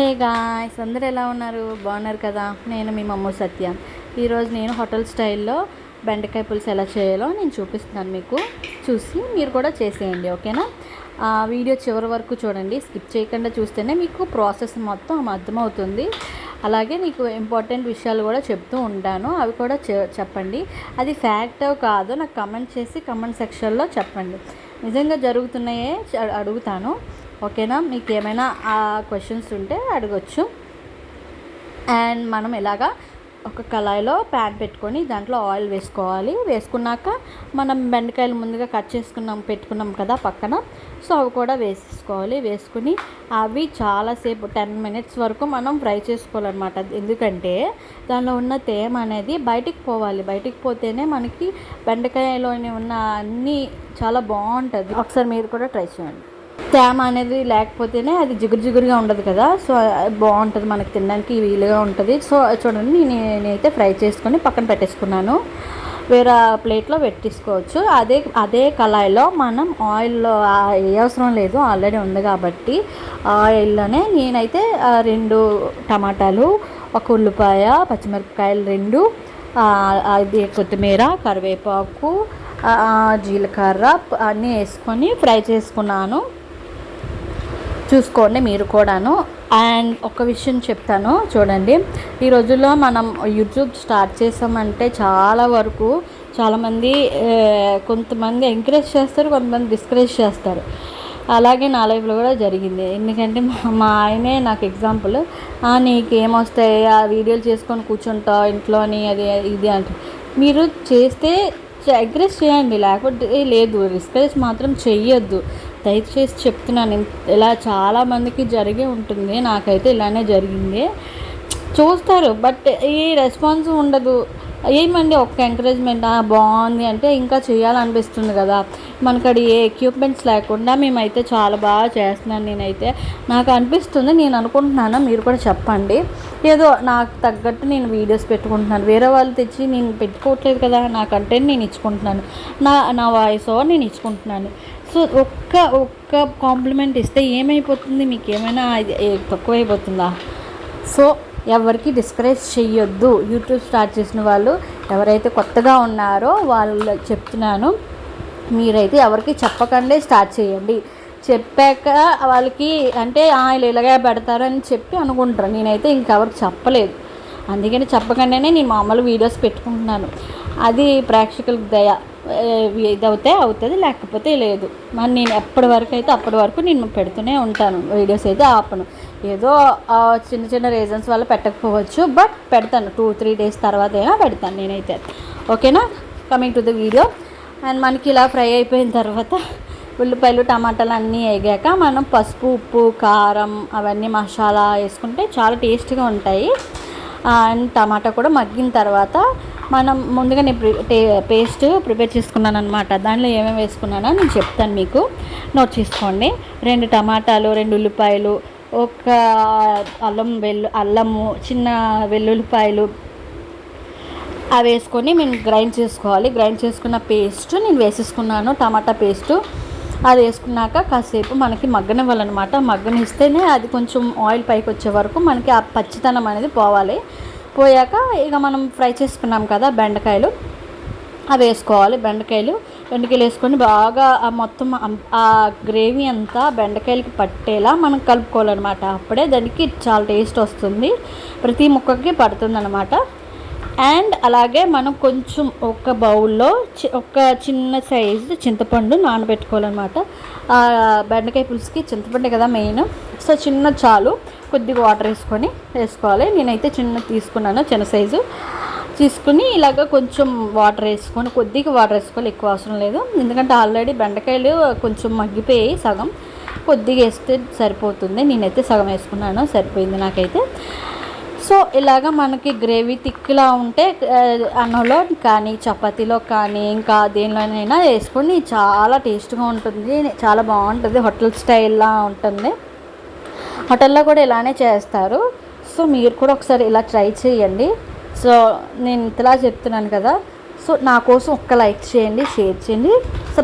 Hey guys అందరు ఎలా ఉన్నారు? బాగున్నారు కదా? నేను మీ మమ్మ సత్య. ఈరోజు నేను హోటల్ స్టైల్లో బెండకాయ పులుసు ఎలా చేయాలో నేను చూపిస్తున్నాను మీకు. చూసి మీరు కూడా చేసేయండి ఓకేనా? ఆ వీడియో చివరి వరకు చూడండి. స్కిప్ చేయకుండా చూస్తేనే మీకు ప్రాసెస్ మొత్తం అర్థమవుతుంది. అలాగే మీకు ఇంపార్టెంట్ విషయాలు కూడా చెప్తూ ఉంటాను. అవి కూడా చె- చెప్పండి. అది ఫ్యాక్ట్ కాదు నాకు కమెంట్ చేసి కమెంట్ సెక్షన్లో చెప్పండి. నిజంగా జరుగుతున్నాయే అడుగుతాను. ఓకేనా? మీకు ఏమైనా ఆ క్వశ్చన్స్ ఉంటే అడగొచ్చు. అండ్ మనం ఇలాగా ఒక కళాయిలో ప్యాన్ పెట్టుకొని దాంట్లో ఆయిల్ వేసుకోవాలి. వేసుకున్నాక మనం బెండకాయలు ముందుగా కట్ చేసుకున్నాం పెట్టుకున్నాం కదా పక్కన. సో అవి కూడా వేసేసుకోవాలి. వేసుకుని అవి చాలాసేపు టెన్ మినిట్స్ వరకు మనం ఫ్రై చేసుకోవాలన్నమాట. ఎందుకంటే దానిలో ఉన్న తేమ అనేది బయటికి పోవాలి. బయటికి పోతేనే మనకి బెండకాయలోని ఉన్న అన్నీ చాలా బాగుంటుంది. ఒకసారి మీరు కూడా ట్రై చేయండి. తేమ అనేది లేకపోతేనే అది జిగురు జిగురుగా ఉండదు కదా. సో అది బాగుంటుంది మనకి తినడానికి వీలుగా ఉంటుంది. సో చూడండి నేను నేనైతే ఫ్రై చేసుకొని పక్కన పెట్టేసుకున్నాను. వేరే ప్లేట్లో పెట్టేసుకోవచ్చు. అదే అదే కళాయిలో మనం ఆయిల్లో ఏ అవసరం లేదు ఆల్రెడీ ఉంది కాబట్టి ఆయిల్లోనే నేనైతే రెండు టమాటాలు ఒక ఉల్లిపాయ పచ్చిమిరపకాయలు రెండు అది కొత్తిమీర కరివేపాకు జీలకర్ర అన్నీ వేసుకొని ఫ్రై చేసుకున్నాను. చూసుకోండి మీరు కూడాను. అండ్ ఒక విషయం చెప్తాను చూడండి. ఈ రోజుల్లో మనం యూట్యూబ్ స్టార్ట్ చేసామంటే చాలా వరకు చాలామంది కొంతమంది ఎంకరేజ్ చేస్తారు కొంతమంది డిస్కరేజ్ చేస్తారు. అలాగే నా లైఫ్లో కూడా జరిగింది. ఎందుకంటే మా- ఆయనే నాకు ఎగ్జాంపుల్ నీకేమొస్తాయి? ఆ వీడియోలు చేసుకొని కూర్చుంటావు ఇంట్లోని అది ఇది అంటే. మీరు చేస్తే అగ్రెస్ చేయండి. లేకపోతే లేదు డిస్కరేజ్ మాత్రం చెయ్యొద్దు. దయచేసి చెప్తున్నాను. ఇలా చాలామందికి జరిగే ఉంటుంది. నాకైతే ఇలానే జరిగింది. చూస్తారు. బట్ ఈ రెస్పాన్స్ ఉండదు. ఏమండి ఒక్క ఎంకరేజ్మెంట్? బాగుంది అంటే ఇంకా చేయాలనిపిస్తుంది కదా. మనకి ఏ ఎక్విప్మెంట్స్ లేకుండా మేమైతే చాలా బాగా చేస్తున్నాను నేనైతే. నాకు అనిపిస్తుంది. నేను అనుకుంటున్నాను? మీరు కూడా చెప్పండి. ఏదో నాకు తగ్గట్టు నేను వీడియోస్ పెట్టుకుంటున్నాను. వేరే వాళ్ళు తెచ్చి నేను పెట్టుకోవట్లేదు కదా నా కంటెంట్ నేను ఇచ్చుకుంటున్నాను. నా నా వాయిస్ ఓవర్ నేను ఇచ్చుకుంటున్నాను. సో ఒక్క ఒక్క కాంప్లిమెంట్ ఇస్తే ఏమైపోతుంది? మీకు ఏమైనా ఇది తక్కువైపోతుందా? సో ఎవరికి డిస్కరేజ్ చెయ్యొద్దు. యూట్యూబ్ స్టార్ట్ చేసిన వాళ్ళు ఎవరైతే కొత్తగా ఉన్నారో వాళ్ళు చెప్తున్నాను మీరైతే ఎవరికి చెప్పకండే స్టార్ట్ చేయండి. చెప్పాక వాళ్ళకి అంటే వీళ్ళు ఇలాగే పెడతారని చెప్పి అనుకుంటారు. నేనైతే ఇంకెవరికి చెప్పలేదు. అందుకని చెప్పకుండానే నేను మామూలు వీడియోస్ పెట్టుకుంటున్నాను. అది ప్రేక్షకులకు దయ ఇది అవుతే అవుతుంది లేకపోతే లేదు. మరి నేను ఎప్పటి వరకు అయితే అప్పటి వరకు నేను పెడుతూనే ఉంటాను. వీడియోస్ అయితే ఆపను. ఏదో చిన్న చిన్న రీజన్స్ వల్ల పెట్టకపోవచ్చు బట్ పెడతాను. టూ త్రీ డేస్ తర్వాత ఏమో పెడతాను నేనైతే. ఓకేనా? Coming to the video and మనకి ఇలా ఫ్రై అయిపోయిన తర్వాత ఉల్లిపాయలు టమాటాలు అన్నీ వేగాక మనం పసుపు ఉప్పు కారం అవన్నీ మసాలా వేసుకుంటే చాలా టేస్ట్గా ఉంటాయి. అండ్ టమాటా కూడా మగ్గిన తర్వాత మనం ముందుగా నేను పేస్ట్ ప్రిపేర్ చేసుకున్నాను అనమాట దానిలో ఏమేమి వేసుకున్నానో నేను చెప్తాను మీకు. నోట్ చేసుకోండి. రెండు టమాటాలు రెండు ఉల్లిపాయలు ఒక అల్లం వెల్లు అల్లము చిన్న వెల్లుల్లిపాయలు. అవి వేసుకొని నేను గ్రైండ్ చేసుకోవాలి. గ్రైండ్ చేసుకున్న పేస్ట్ నేను వేసేసుకున్నాను టమాటా పేస్టు. అది వేసుకున్నాక కాసేపు మనకి మగ్గనివ్వాలన్నమాట. మగ్గనిస్తేనే అది కొంచెం ఆయిల్ పైకి వచ్చే వరకు మనకి ఆ పచ్చితనం అనేది పోవాలి. పోయాక ఇక మనం ఫ్రై చేసుకున్నాం కదా బెండకాయలు. అవి వేసుకోవాలి. బెండకాయలు బెండకాయలు వేసుకొని బాగా ఆ మొత్తం ఆ గ్రేవీ అంతా బెండకాయలకి పట్టేలా మనం కలుపుకోవాలన్నమాట. అప్పుడే దానికి చాలా టేస్ట్ వస్తుంది. ప్రతి ముక్కకి పడుతుంది అనమాట అండ్ అలాగే మనం కొంచెం ఒక బౌల్లో చి- ఒక చిన్న సైజు చింతపండు నానబెట్టుకోవాలన్నమాట. ఆ బెండకాయ పులుసుకి చింతపండు కదా మెయిన్. సో చిన్న చాలు. కొద్దిగా వాటర్ వేసుకొని వేసుకోవాలి. నేనైతే చిన్న తీసుకున్నాను చిన్న సైజు తీసుకుని ఇలాగ కొంచెం వాటర్ వేసుకొని కొద్దిగా వాటర్ వేసుకోవాలి. ఎక్కువ అవసరం లేదు. ఎందుకంటే ఆల్రెడీ బెండకాయలు కొంచెం మగ్గిపోయాయి సగం. కొద్దిగా వేస్తే సరిపోతుంది. నేనైతే సగం వేసుకున్నాను సరిపోయింది నాకైతే. సో ఇలాగ మనకి గ్రేవీ తిక్కులా ఉంటే అన్నంలో కానీ చపాతీలో కానీ ఇంకా దేనిలోనైనా వేసుకొని చాలా టేస్ట్గా ఉంటుంది. చాలా బాగుంటుంది. హోటల్ స్టైల్లా ఉంటుంది. హోటల్లో కూడా ఇలానే చేస్తారు. సో మీరు కూడా ఒకసారి ఇలా ట్రై చేయండి. సో నేను ఇంతలా చెప్తున్నాను కదా. సో నా కోసం ఒక్క లైక్ చేయండి షేర్ చేయండి. సో